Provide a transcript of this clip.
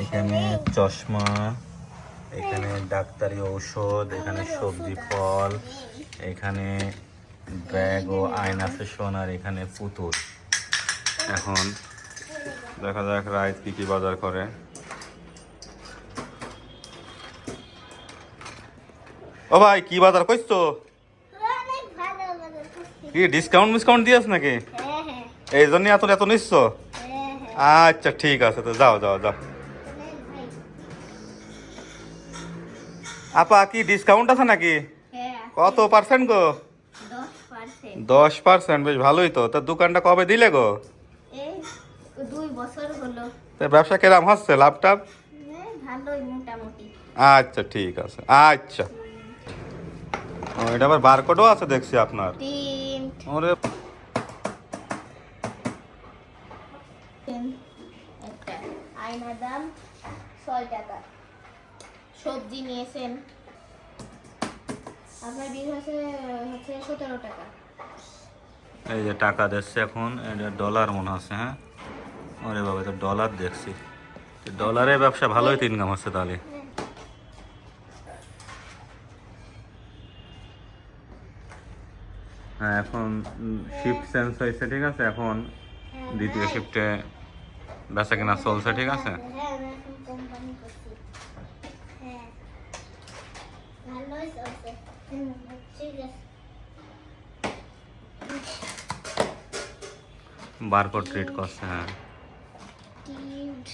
এখানে চশমা এখানে ডাক্তারি ঔষধ এখানে সবজি ফল এখানে ব্যাগ ও আয়না সেশন আর এখানে পুতুল। এখন দেখা যাক রাইত কি কি বাজার করে। ও ভাই কি বাজার করছ? করছি। কি ডিসকাউন্ট মিসকাউন্ট দিয়েছ নাকি? হ্যাঁ হ্যাঁ। এই জন্য এত এত নিচ্ছ? আচ্ছা ঠিক আছে তো যাও যাও যাও। আপা কি ডিসকাউন্ট আছে নাকি? হ্যাঁ। কত পার্সেন্ট গো? দশ পার্সেন্ট বেশ ভালোই তো। তা দোকানটা কবে দিলে গো? ব্যবসা কেরাম হচ্ছে লাভ টাভ এই ভালোই মোটামুটি। আচ্ছা ঠিক আছে। আচ্ছা। এটা আবার বারকোডও আছে দেখছি আপনার। ওরে তিন একটা আয়নার দাম ছয় টাকা। সবজি নিয়েছেন। আপনার বিল হচ্ছে হচ্ছে সতেরো টাকা। এই যে টাকা দিচ্ছে এখন এটা ডলার মনে হচ্ছে হ্যাঁ? ওরে বাবা তো ডলার দেখছি। ডলারের ব্যবসা ভালোই তো ইনকাম হচ্ছে তাহলে। হ্যাঁ এখন শিফট চেঞ্জ হয়েছে ঠিক আছে? এখন দ্বিতীয় শিফটে বেচা কেনা চলছে ঠিক আছে হ্যাঁ আমি এখন কোম্পানি করছি হ্যাঁ ভালোই চলছে হুম, ঠিক আছে বারকোড ট্রিট করছে হ্যাঁ টিউড